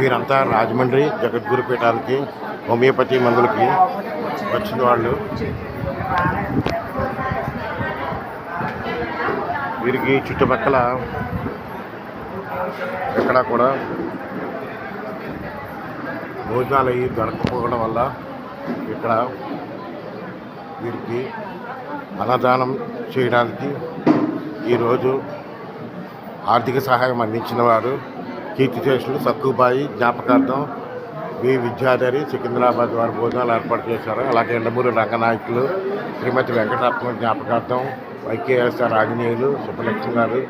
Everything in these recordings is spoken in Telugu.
వీరంతా రాజమండ్రి జగద్గురు పీఠానికి హోమియోపతి మందులకి వచ్చిన వాళ్ళు. వీరికి చుట్టుపక్కల ఎక్కడా కూడా భోజనాలు అవి దొరకపోవడం వల్ల ఇక్కడ వీరికి అన్నదానం చేయడానికి ఈరోజు ఆర్థిక సహాయం అందించిన వారు. కీర్తిశేషులు సక్కుబాయి జ్ఞాపకార్థం వి. విద్యాధరి సికింద్రాబాద్ వారు భోజనాలు ఏర్పాటు చేశారు. అలాగే ఎండమూరి రంగనాయకులు శ్రీమతి వెంకటరత్న జ్ఞాపకార్థం వైకేఎస్ఆర్ ఆంజనేయులు సుబ్బలక్ష్మి గారు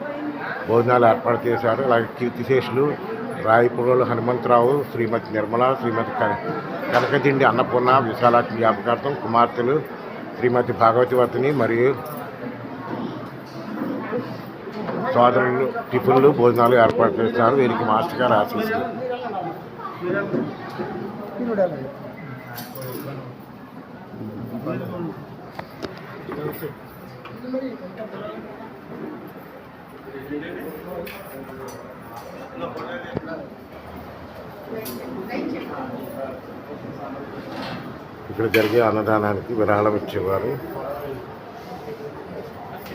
భోజనాలు ఏర్పాటు చేశారు. అలాగే కీర్తిశేషులు రాయపురోలు హనుమంతరావు శ్రీమతి నిర్మల శ్రీమతి కనకదిండి అన్నపూర్ణ విశాలాక్షి జ్ఞాపకార్థం కుమార్తెలు శ్రీమతి భాగవతివర్తిని మరియు సోదరులు టిఫిన్లు భోజనాలు ఏర్పాటు చేస్తున్నారు. వీరికి మాస్టర్ గారు ఆశీస్సులు ఇక్కడ జరిగే అన్నదానానికి విరాళం ఇచ్చేవారు.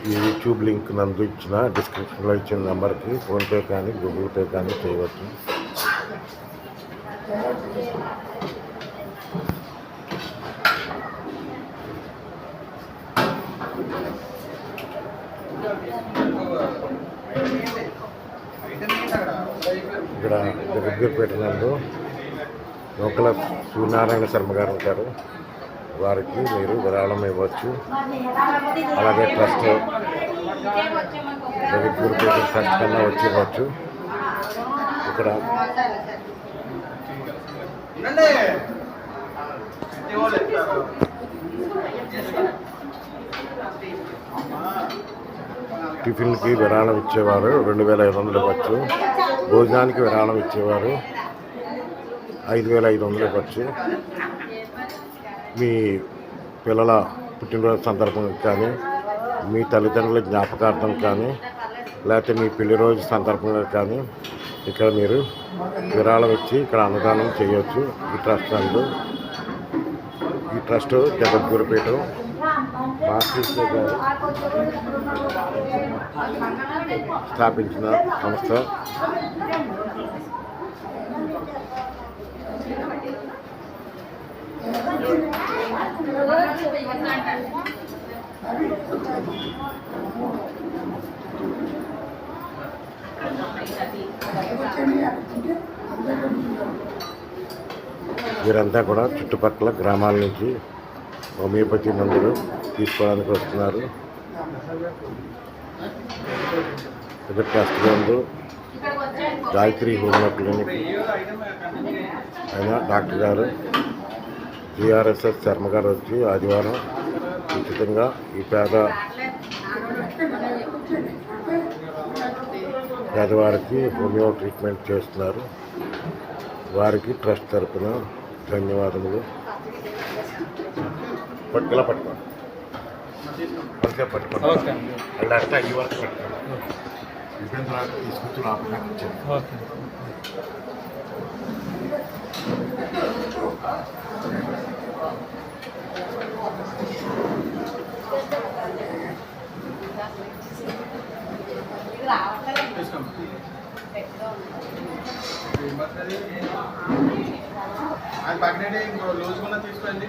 ఈ యూట్యూబ్ లింక్ నందు ఇచ్చిన డిస్క్రిప్షన్లో ఇచ్చిన నెంబర్కి ఫోన్పే కానీ గూగుల్ పే కానీ చేయవచ్చు. ఇక్కడ జగద్గిరిపేట నందు నూకల సూర్యనారాయణ శర్మ గారు ఉంటారు. వారికి మీరు విరాళం ఇవ్వచ్చు. అలాగే ట్రస్ట్ జగద్గురు ట్రస్ట్ కన్నా వచ్చి ఇవ్వచ్చు. ఇక్కడ టిఫిన్కి విరాళం ఇచ్చేవారు రెండు వేల ఐదు వందలు ఇవ్వచ్చు. భోజనానికి విరాళం ఇచ్చేవారు ఐదు వేల ఐదు వందలు ఇవ్వచ్చు. మీ పిల్లల పుట్టినరోజు సందర్భంగా కానీ మీ తల్లిదండ్రుల జ్ఞాపకార్థం కానీ లేకపోతే మీ పెళ్ళి రోజు సందర్భంగా కానీ ఇక్కడ మీరు విరాళం ఇచ్చి ఇక్కడ అన్నదానం చేయవచ్చు ఈ ట్రస్ట్ నందు ఈ ట్రస్ట్ జగద్గురుపీఠం మాస్టర్ గారు స్థాపించిన సంస్థ. వీరంతా కూడా చుట్టుపక్కల గ్రామాల నుంచి హోమియోపతి మందులు తీసుకోవడానికి వస్తున్నారు. ఇక్కడ ట్రస్ట్ గాయత్రి హోమియో క్లినిక్ అయిన డాక్టర్ గారు జిఆర్ఎస్ఎస్ శర్మ గారు వచ్చి ఆదివారం ఉచితంగా ఈ పేద పేదవారికి హోమియో ట్రీట్మెంట్ చేస్తున్నారు. వారికి ట్రస్ట్ తరపున ధన్యవాదములు. పట్టు ఇలా పట్టుకోండి పట్టుకోండి అలా ఈ వరకు తీసుకొచ్చి. ఓకే. నాకు పక్కనే ఇంకో లూజ్ కూడా తీసుకోండి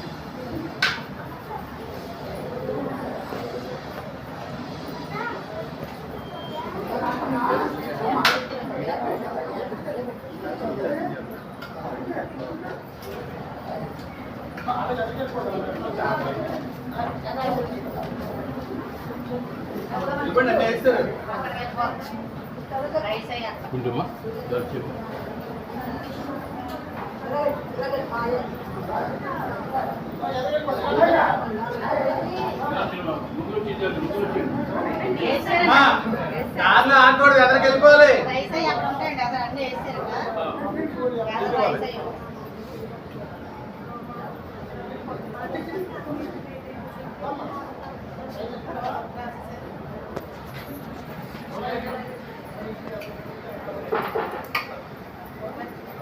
కొంచెమా చెప్పు. కార్లో ఆడకూడదు ఎదరికి వెళ్ళిపోవాలి?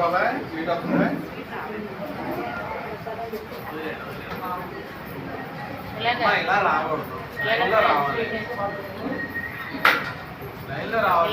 బాబాయ్ స్వీట్ వస్తుందా ఇలా రాకూడదు. లైన్లో రావాలి. లైన్లో రావాలి.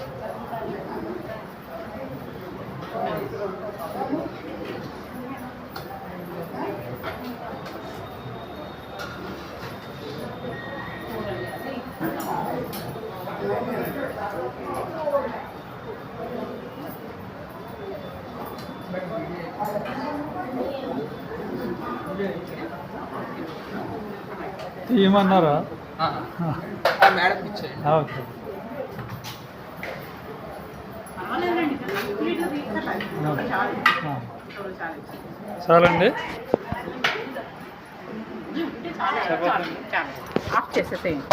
తీయమన్నారా మేడం ఇచ్చేయండి. ఓకే. చాలండి. ఆఫ్ చేసేసేయండి.